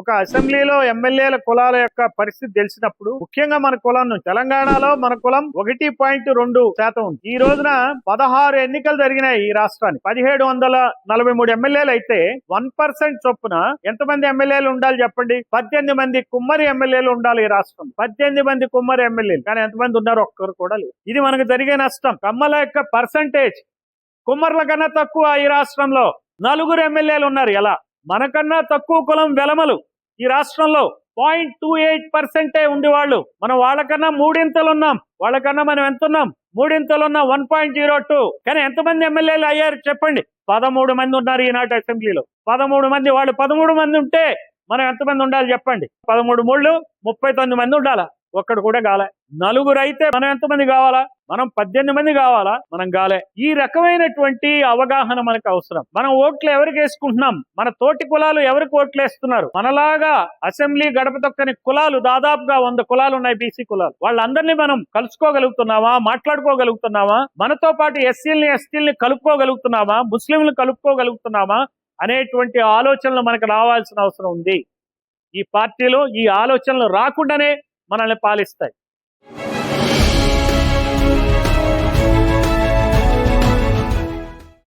ఒక అసెంబ్లీలో ఎమ్మెల్యేల కులాల యొక్క పరిస్థితి తెలిసినప్పుడు ముఖ్యంగా మన కులం తెలంగాణలో మన కులం ఒకటి పాయింట్ రెండు శాతం ఉంది. ఈ రోజున పదహారు ఎన్నికలు జరిగినాయి ఈ రాష్ట్రానికి. పదిహేడు వందల నలభై మూడు ఎమ్మెల్యేలు అయితే వన్ పర్సెంట్ చొప్పున ఎంతమంది ఎమ్మెల్యేలు ఉండాలి చెప్పండి? పద్దెనిమిది మంది కుమ్మరి ఎమ్మెల్యేలు ఉండాలి ఈ రాష్ట్రం. పద్దెనిమిది మంది కుమ్మరి ఎమ్మెల్యేలు. కానీ ఎంతమంది ఉన్నారు ఒక్కరు కూడా లేదు ఇది మనకు జరిగే నష్టం. కమ్మల యొక్క పర్సంటేజ్ కుమ్మర్ల కన్నా తక్కువ ఈ రాష్ట్రంలో. నలుగురు ఎమ్మెల్యేలు ఉన్నారు. ఎలా? మనకన్నా తక్కువ కులం వెలమలు ఈ రాష్ట్రంలో పాయింట్ టూ ఎయిట్ పర్సెంటే ఉంది వాళ్ళు మనం వాళ్ళకన్నా మూడింతలు ఉన్నాం వాళ్ళకన్నా మనం ఎంత ఉన్నాం మూడింతలు ఉన్నాం వన్ పాయింట్ జీరో టూ. కానీ ఎంతమంది ఎమ్మెల్యేలు అయ్యారు చెప్పండి? పదమూడు మంది ఉన్నారు ఈనాటి అసెంబ్లీలో. పదమూడు మంది వాళ్ళు పదమూడు మంది ఉంటే మనం ఎంతమంది ఉండాలి చెప్పండి? పదమూడు మూడు ముప్పై తొమ్మిది మంది ఉండాలా? ఒక్కడు కూడా గాలే. నలుగురు అయితే మనం ఎంతమంది కావాలా? మనం పద్దెనిమిది మంది కావాలా? మనం గాలే. ఈ రకమైనటువంటి అవగాహన మనకు అవసరం. మనం ఓట్లు ఎవరికి వేసుకుంటున్నాం? మన తోటి కులాలు ఎవరికి ఓట్లు వేస్తున్నారు? మనలాగా అసెంబ్లీ గడప తొక్కని కులాలు దాదాపుగా వంద కులాలు ఉన్నాయి బీసీ కులాలు. వాళ్ళందరినీ మనం కలుసుకోగలుగుతున్నామా? మాట్లాడుకోగలుగుతున్నామా? మనతో పాటు ఎస్సీలని ఎస్టీలని కలుపుకోగలుగుతున్నావా ముస్లింలు కలుపుకోగలుగుతున్నామా? అనేటువంటి ఆలోచనలు మనకు రావాల్సిన అవసరం ఉంది. ఈ పార్టీలో ఈ ఆలోచనలు రాకుండానే మనల్ని పాలిస్తాయి.